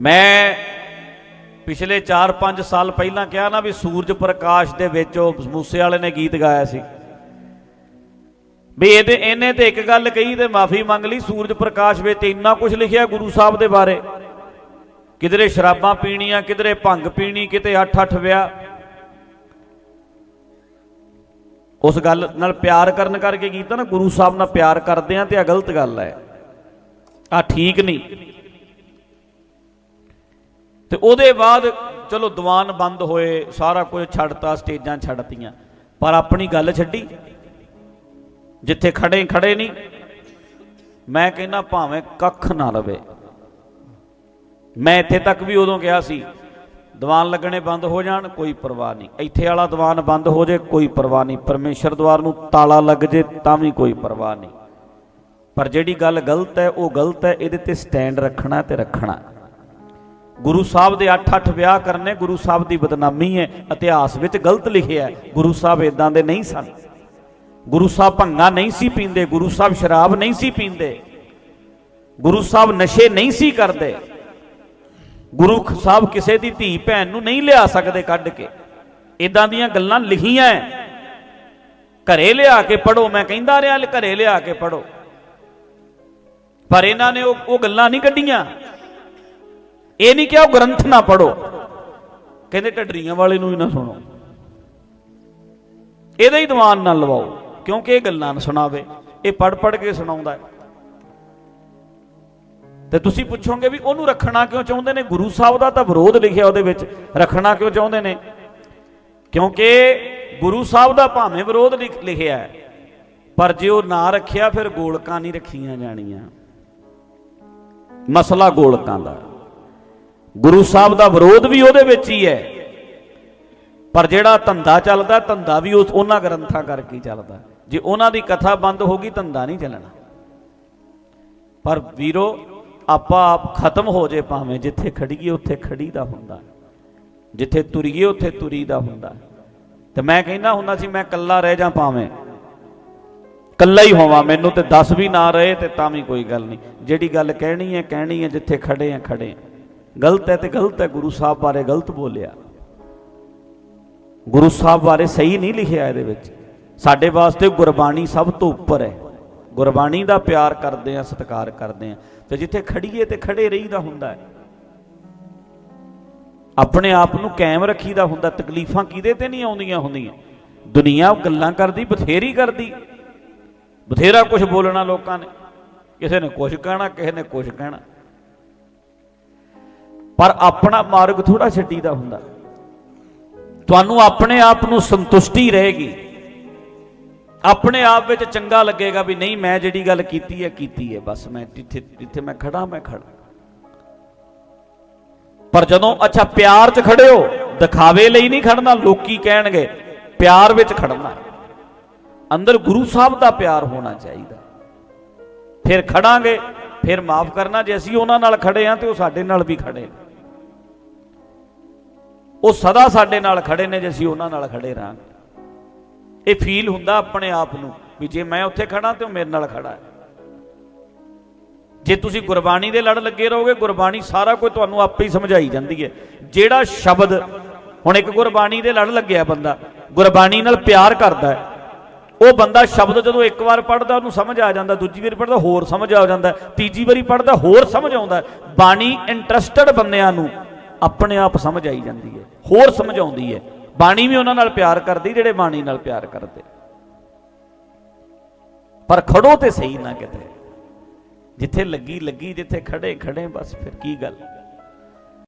ਮੈਂ ਪਿਛਲੇ 4-5 ਸਾਲ ਪਹਿਲਾਂ ਕਿਹਾ ਨਾ ਵੀ ਸੂਰਜ ਪ੍ਰਕਾਸ਼ ਦੇ ਵਿੱਚ ਉਹ ਮੂਸੇ ਵਾਲੇ ਨੇ ਗੀਤ ਗਾਇਆ ਸੀ। ਵੀ ਇਹਦੇ ਇਹਨੇ ਤੇ ਇੱਕ ਗੱਲ ਕਹੀ ਤੇ ਮਾਫੀ ਮੰਗ ਲਈ, ਸੂਰਜ ਪ੍ਰਕਾਸ਼ ਵਿੱਚ ਇੰਨਾ ਕੁਝ ਲਿਖਿਆ ਗੁਰੂ ਸਾਹਿਬ ਦੇ ਬਾਰੇ। ਕਿਧਰੇ ਸ਼ਰਾਬਾਂ ਪੀਣੀਆਂ, ਕਿਧਰੇ ਭੰਗ ਪੀਣੀ, ਕਿਤੇ ਅੱਠ ਅੱਠ ਵਿਆਹ। ਉਸ ਗੱਲ ਨਾਲ ਪਿਆਰ ਕਰਨ ਕਰਕੇ ਕੀਤਾ ਨਾ, ਗੁਰੂ ਸਾਹਿਬ ਨਾਲ ਪਿਆਰ ਕਰਦੇ ਆ ਤੇ ਆ ਗਲਤ ਗੱਲ ਹੈ ਆ ਠੀਕ ਨਹੀਂ। ਤੇ ਉਹਦੇ ਬਾਅਦ ਚਲੋ ਦੀਵਾਨ ਬੰਦ ਹੋਏ, ਸਾਰਾ ਕੁਝ ਛੱਡਤਾ, ਸਟੇਜਾਂ ਛੱਡਤੀਆਂ। ਪਰ ਆਪਣੀ ਗੱਲ ਛੱਡੀ। ਜਿੱਥੇ ਖੜੇ ਖੜੇ ਨਹੀਂ ਮੈਂ ਕਹਿੰਦਾ ਭਾਵੇਂ ਕੱਖ ਨਾ ਲਵੇ। ਮੈਂ ਇੱਥੇ ਤੱਕ ਵੀ ਉਦੋਂ ਕਿਹਾ ਸੀ। ਦੀਵਾਨ ਲੱਗਣੇ ਬੰਦ ਹੋ ਜਾਣ, ਕੋਈ ਪਰਵਾਹ ਨਹੀਂ। ਇੱਥੇ ਵਾਲਾ ਦੀਵਾਨ ਬੰਦ ਹੋ ਜੇ, ਕੋਈ ਪਰਵਾਹ ਨਹੀਂ। ਪਰਮੇਸ਼ਰ ਦਵਾਰ ਨੂੰ ਤਾਲਾ ਲੱਗ ਜੇ, ਤਾਂ ਵੀ ਕੋਈ ਪਰਵਾਹ ਨਹੀਂ। ਪਰ ਜਿਹੜੀ ਗੱਲ ਗਲਤ ਹੈ, ਉਹ ਗਲਤ ਹੈ। ਇਹਦੇ ਤੇ ਸਟੈਂਡ ਰੱਖਣਾ ਤੇ ਰੱਖਣਾ। ਗੁਰੂ ਸਾਹਿਬ ਦੇ 8-8 ਵਿਆਹ ਕਰਨੇ ਗੁਰੂ ਸਾਹਿਬ ਦੀ ਬਦਨਾਮੀ ਹੈ, ਇਤਿਹਾਸ ਵਿੱਚ ਗਲਤ ਲਿਖਿਆ ਹੈ। ਗੁਰੂ ਸਾਹਿਬ ਇਦਾਂ ਦੇ ਨਹੀਂ ਸਨ। ਗੁਰੂ ਸਾਹਿਬ ਭੰਗਾ ਨਹੀਂ ਸੀ ਪੀਂਦੇ, ਗੁਰੂ ਸਾਹਿਬ ਸ਼ਰਾਬ ਨਹੀਂ ਸੀ ਪੀਂਦੇ, ਗੁਰੂ ਸਾਹਿਬ ਨਸ਼ੇ ਨਹੀਂ ਸੀ ਕਰਦੇ। ਗੁਰੂ ਸਾਹਿਬ ਕਿਸੇ ਦੀ ਧੀ ਭੈਣ ਨੂੰ ਨਹੀਂ ਲਿਆ ਸਕਦੇ ਕੱਢ ਕੇ। ਇਦਾਂ ਦੀਆਂ ਗੱਲਾਂ ਲਿਖੀਆਂ ਹੈ। ਘਰੇ ਲਿਆ ਕੇ ਪੜੋ ਮੈਂ ਕਹਿੰਦਾ ਰਿਹਾ, ਘਰੇ ਲਿਆ ਕੇ ਪੜੋ ਪਰ ਇਹਨਾਂ ਨੇ ਉਹ ਉਹ ਗੱਲਾਂ ਨਹੀਂ ਕੱਢੀਆਂ। ਇਹ ਨਹੀਂ ਕਿਹਾ ਉਹ ਗ੍ਰੰਥ ਨਾ ਪੜੋ ਕਹਿੰਦੇ ਢੱਡਰੀਆਂ ਵਾਲੇ ਨੂੰ ਹੀ ਨਾ ਸੁਣੋ। ਇਹਦਾ ਹੀ ਦੀਵਾਨ ਨਾ ਲਵਾਓ, ਕਿਉਂਕਿ ਇਹ ਗੱਲਾਂ ਨਾ ਸੁਣਾਵੇ। ਇਹ ਪੜ ਪੜ ਕੇ ਸੁਣਾਉਂਦਾ ਹੈ। ਤੇ ਤੁਸੀਂ ਪੁੱਛੋਗੇ ਵੀ ਉਹਨੂੰ ਰੱਖਣਾ ਕਿਉਂ ਚਾਹੁੰਦੇ ਨੇ? ਗੁਰੂ ਸਾਹਿਬ ਦਾ ਤਾਂ ਵਿਰੋਧ ਲਿਖਿਆ ਉਹਦੇ ਵਿੱਚ, ਰੱਖਣਾ ਕਿਉਂ ਚਾਹੁੰਦੇ ਨੇ? ਕਿਉਂਕਿ ਗੁਰੂ ਸਾਹਿਬ ਦਾ ਭਾਵੇਂ ਵਿਰੋਧ ਲਿਖ- ਲਿਖਿਆ ਹੈ, ਪਰ ਜੇ ਉਹ ਨਾ ਰੱਖਿਆ, ਫਿਰ ਗੋਲਕਾਂ ਨਹੀਂ ਰੱਖੀਆਂ ਜਾਣੀਆਂ। ਮਸਲਾ ਗੋਲਕਾਂ ਦਾ। ਗੁਰੂ ਸਾਹਿਬ ਦਾ ਵਿਰੋਧ ਵੀ ਉਹਦੇ ਵਿੱਚ ਹੀ ਹੈ। ਪਰ ਜਿਹੜਾ ਧੰਦਾ ਚੱਲਦਾ, ਧੰਦਾ ਵੀ ਉਸ ਉਹਨਾਂ ਗ੍ਰੰਥਾਂ ਕਰਕੇ ਹੀ ਚੱਲਦਾ। ਜੇ ਉਹਨਾਂ ਦੀ ਕਥਾ ਬੰਦ ਹੋ ਗਈ, ਧੰਦਾ ਨਹੀਂ ਚੱਲਣਾ। ਪਰ ਵੀਰੋ, ਆਪਾਂ ਆਪ ਖਤਮ ਹੋ ਜੇ ਭਾਵੇਂ ਜਿੱਥੇ ਖੜੀਏ, ਉੱਥੇ ਖੜੀ ਦਾ ਹੁੰਦਾ। ਜਿੱਥੇ ਤੁਰੀਏ, ਉੱਥੇ ਤੁਰੀ ਦਾ ਹੁੰਦਾ। ਤੇ ਮੈਂ ਕਹਿੰਦਾ ਹੁੰਦਾ ਸੀ, ਮੈਂ ਕੱਲਾ ਰਹਿ ਜਾ ਭਾਵੇਂ। ਕੱਲਾ ਹੀ ਹੋਵਾਂ, ਮੈਨੂੰ ਤੇ 10 ਵੀ ਨਾ ਰਹੇ ਤੇ ਤਾਂ ਵੀ ਕੋਈ ਗੱਲ ਨਹੀਂ। ਜਿਹੜੀ ਗੱਲ ਕਹਿਣੀ ਹੈ ਕਹਿਣੀ ਹੈ, ਜਿੱਥੇ ਖੜੇ ਆ ਖੜੇ ਆ ਗਲਤ ਹੈ ਤੇ ਗਲਤ ਹੈ, ਗੁਰੂ ਸਾਹਿਬ ਬਾਰੇ ਗਲਤ ਬੋਲਿਆ। ਗੁਰੂ ਸਾਹਿਬ ਬਾਰੇ ਸਹੀ ਨਹੀਂ ਲਿਖਿਆ ਇਹਦੇ ਵਿੱਚ। ਸਾਡੇ ਵਾਸਤੇ ਗੁਰਬਾਣੀ ਸਭ ਤੋਂ ਉੱਪਰ ਹੈ। ਗੁਰਬਾਣੀ ਦਾ ਪਿਆਰ ਕਰਦੇ ਆ ਸਤਿਕਾਰ ਕਰਦੇ ਆ ਤੇ ਜਿੱਥੇ ਖੜੀਏ ਤੇ ਖੜੇ ਰਹੀਦਾ ਹੁੰਦਾ ਹੈ। ਆਪਣੇ ਆਪ ਨੂੰ ਕਾਇਮ ਰੱਖੀਦਾ ਹੁੰਦਾ, ਤਕਲੀਫਾਂ ਕਿਹਦੇ ਤੇ ਨਹੀਂ ਆਉਂਦੀਆਂ ਹੁੰਦੀਆਂ? ਦੁਨੀਆ ਗੱਲਾਂ ਕਰਦੀ, ਬਥੇਰੀ ਕਰਦੀ। ਬਥੇਰਾ ਕੁਝ ਬੋਲਣਾ ਲੋਕਾਂ ਨੇ। ਕਿਸੇ ਨੇ ਕੁਝ ਕਹਿਣਾ, ਕਿਸੇ ਨੇ ਕੁਝ ਕਹਿਣਾ। ਪਰ ਆਪਣਾ ਮਾਰਗ ਥੋੜਾ ਛੱਡੀਦਾ ਹੁੰਦਾ। ਤੁਹਾਨੂੰ ਆਪਣੇ ਆਪ ਨੂੰ ਸੰਤੁਸ਼ਟੀ ਰਹੇਗੀ। ਆਪਣੇ ਆਪ ਵਿੱਚ ਚੰਗਾ ਲੱਗੇਗਾ ਵੀ ਨਹੀਂ, ਮੈਂ ਜਿਹੜੀ ਗੱਲ ਕੀਤੀ ਹੈ ਕੀਤੀ ਹੈ। ਬਸ ਮੈਂ ਜਿੱਥੇ ਜਿੱਥੇ ਮੈਂ ਖੜਾ ਮੈਂ ਖੜਾ ਪਰ ਜਦੋਂ, ਅੱਛਾ, ਪਿਆਰ 'ਚ ਖੜੇ ਹੋ, ਦਿਖਾਵੇ ਲਈ ਨਹੀਂ ਖੜਨਾ ਲੋਕੀ ਕਹਿਣਗੇ, ਪਿਆਰ ਵਿੱਚ ਖੜਨਾ ਅੰਦਰ ਗੁਰੂ ਸਾਹਿਬ ਦਾ ਪਿਆਰ ਹੋਣਾ ਚਾਹੀਦਾ। ਫਿਰ ਖੜਾਂਗੇ ਫਿਰ ਮਾਫ ਕਰਨਾ। ਜੇ ਅਸੀਂ ਉਹਨਾਂ ਨਾਲ ਖੜੇ ਆ ਤੇ ਉਹ ਸਾਡੇ ਨਾਲ ਵੀ ਖੜੇ ਨੇ। ਉਹ ਸਦਾ ਸਾਡੇ ਨਾਲ ਖੜੇ ਨੇ ਜੇ ਅਸੀਂ ਉਹਨਾਂ ਨਾਲ ਖੜੇ ਰਹਾਂਗੇ। ਇਹ ਫੀਲ ਹੁੰਦਾ ਆਪਣੇ ਆਪ ਨੂੰ ਵੀ ਜੇ ਮੈਂ ਉੱਥੇ ਖੜਾ ਤੇ ਉਹ ਮੇਰੇ ਨਾਲ ਖੜਾ ਹੈ। ਜੇ ਤੁਸੀਂ ਗੁਰਬਾਣੀ ਦੇ ਲੜ ਲੱਗੇ ਰਹੋਗੇ, ਗੁਰਬਾਣੀ ਸਾਰਾ ਕੁਝ ਤੁਹਾਨੂੰ ਆਪੇ ਹੀ ਸਮਝਾਈ ਜਾਂਦੀ ਹੈ। ਜਿਹੜਾ ਸ਼ਬਦ, ਹੁਣ ਇੱਕ ਗੁਰਬਾਣੀ ਦੇ ਲੜ ਲੱਗਿਆ ਬੰਦਾ, ਗੁਰਬਾਣੀ ਨਾਲ ਪਿਆਰ ਕਰਦਾ ਹੈ। ਉਹ ਬੰਦਾ ਸ਼ਬਦ ਜਦੋਂ ਇੱਕ ਵਾਰ ਪੜਦਾ ਉਹਨੂੰ ਸਮਝ ਆ ਜਾਂਦਾ, ਦੂਜੀ ਵਾਰੀ ਪੜਦਾ ਹੋਰ ਸਮਝ ਆ ਜਾਂਦਾ, ਤੀਜੀ ਵਾਰੀ ਪੜਦਾ ਹੋਰ ਸਮਝ ਆਉਂਦਾ ਬਾਣੀ ਇੰਟਰਸਟਡ ਬੰਦਿਆਂ ਨੂੰ ਆਪਣੇ ਆਪ ਸਮਝ ਆਈ ਜਾਂਦੀ ਹੈ, ਹੋਰ ਸਮਝ ਆਉਂਦੀ ਹੈ। ਬਾਣੀ ਵੀ ਉਹਨਾਂ ਨਾਲ ਪਿਆਰ ਕਰਦੀ, ਜਿਹੜੇ ਬਾਣੀ ਨਾਲ ਪਿਆਰ ਕਰਦੇ। ਪਰ ਖੜੋ ਤੇ ਸਹੀ ਨਾ ਕਿਤੇ। ਜਿੱਥੇ ਲੱਗੀ ਲੱਗੀ, ਜਿੱਥੇ ਖੜੇ ਖੜੇ, ਬਸ ਫਿਰ ਕੀ ਗੱਲ?